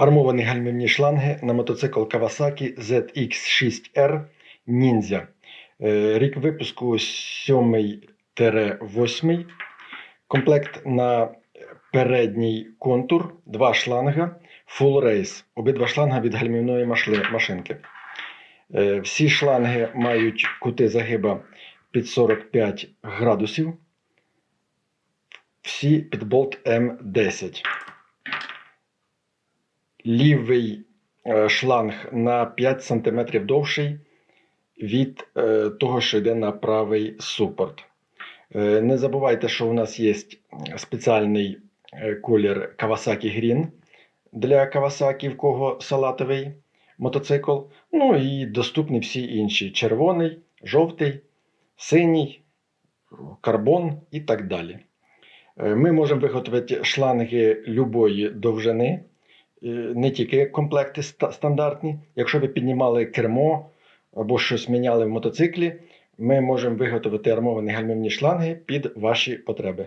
Армовані гальмівні шланги на мотоцикл Kawasaki ZX6R Ninja. Е, Рік випуску 7-8. Комплект на передній контур, два шланга, Full Race. Обидва шланга від гальмівної машинки. Е, Всі шланги мають кути загиба під 45 градусів. Всі під болт М10. Лівий е, шланг на 5 см довший від е, того, що йде на правий супорт. Е, Не забувайте, що у нас є спеціальний колір Kawasaki Green для Kawasaki, в кого салатовий мотоцикл. Ну і доступні всі інші: червоний, жовтий, синій, карбон і так далі. Ми можемо виготовити шланги любої довжини, не тільки комплекти стандартні. Якщо ви піднімали кермо або щось міняли в мотоциклі, ми можемо виготовити армовані гальмівні шланги під ваші потреби.